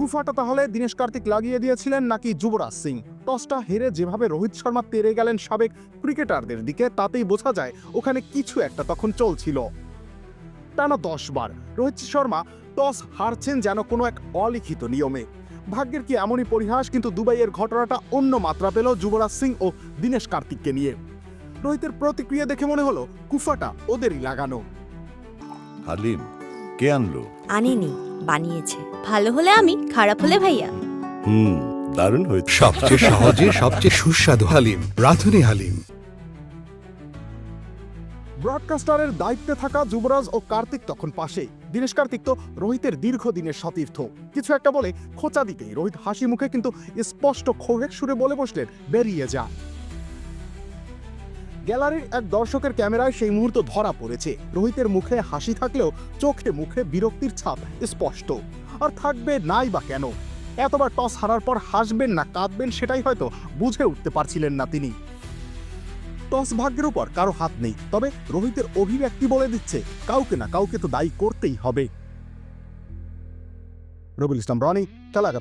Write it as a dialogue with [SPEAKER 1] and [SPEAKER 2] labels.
[SPEAKER 1] কুফাটা তাহলে দীনেশ কার্তিক লাগিয়ে দিয়েছিলেন নাকি যুবরাজ সিং? টসটা হেরে যেভাবে রোহিত শর্মা তেরে গেলেন সাবেক ক্রিকেটারদের দিকে তাতেই বোঝা যায় ওখানে কিছু একটা তখন চলছিল। টানা দশ বার রোহিত শর্মা টস হারছেন যেন কোনো এক অলিখিত নিয়মে। ভাগ্যের কি এমনই পরিহাস কিন্তু দুবাইয়ের ঘটনাটা অন্য মাত্রা পেল যুবরাজ সিং ও দীনেশ কার্তিককে নিয়ে। রোহিতের প্রতিক্রিয়া দেখে মনে হলো কুফাটা ওদেরই লাগানো।
[SPEAKER 2] হালিম কে আনলো?
[SPEAKER 3] আনেনি। বানিয়েছে। ভালো হলে আমি খারাপ হলে ভাইয়া।
[SPEAKER 2] হুম দারুণ হয়েছে।
[SPEAKER 4] সবচেয়ে সহজে সবচেয়ে সুস্বাদু হালিম রাধুনি হালিম।
[SPEAKER 1] ব্রডকাস্টারের দায়িত্বে থাকা যুবরাজ ও কার্তিক তখন পাশে দীনেশ কার্তিক তো রোহিতের দীর্ঘদিনের সতীর্থ। কিছু একটা বলে খোঁচা দিতেই রোহিত হাসি মুখে কিন্তু স্পষ্ট ক্ষোভের সুরে বলে বসলেন বেরিয়ে যা। গ্যালারির এক দর্শকের ক্যামেরায় সেই মুহূর্ত ধরা পড়েছে। রোহিতের মুখে হাসি থাকলেও চোখে মুখে বিরক্তির ছাপ স্পষ্ট। আর থাকবে নাই বা কেন? এতবার টস হারার পর হাসবেন না কাঁদবেন সেটাই হয়তো বুঝে উঠতে পারছিলেন না তিনি। টস ভাগ্যের উপর কারও হাত নেই, তবে রোহিতের অভিব্যক্তি বলে দিচ্ছে, কাউকে না কাউকে তো দায়ী করতেই হবে। রবিল ইসলাম, রনি, খেলা